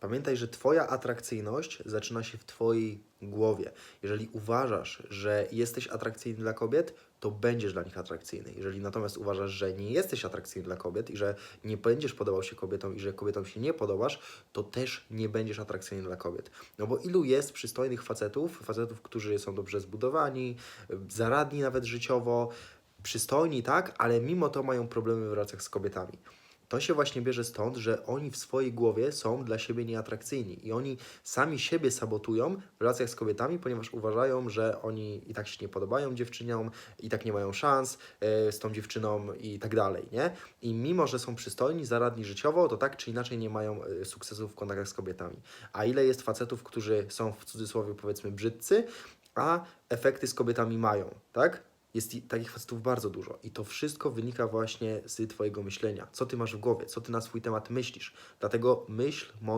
Pamiętaj, że Twoja atrakcyjność zaczyna się w Twojej głowie. Jeżeli uważasz, że jesteś atrakcyjny dla kobiet, to będziesz dla nich atrakcyjny. Jeżeli natomiast uważasz, że nie jesteś atrakcyjny dla kobiet i że nie będziesz podobał się kobietom i że kobietom się nie podobasz, to też nie będziesz atrakcyjny dla kobiet. No bo ilu jest przystojnych facetów, facetów, którzy są dobrze zbudowani, zaradni nawet życiowo, przystojni, tak, ale mimo to mają problemy w relacjach z kobietami. To się właśnie bierze stąd, że oni w swojej głowie są dla siebie nieatrakcyjni i oni sami siebie sabotują w relacjach z kobietami, ponieważ uważają, że oni i tak się nie podobają dziewczyniom, i tak nie mają szans e, z tą dziewczyną i tak dalej, nie? I mimo, że są przystojni, zaradni życiowo, to tak czy inaczej nie mają e, sukcesu w kontaktach z kobietami. A ile jest facetów, którzy są w cudzysłowie powiedzmy brzydcy, a efekty z kobietami mają, tak? Jest takich facetów bardzo dużo i to wszystko wynika właśnie z Twojego myślenia. Co Ty masz w głowie, co Ty na swój temat myślisz. Dlatego myśl mądrze.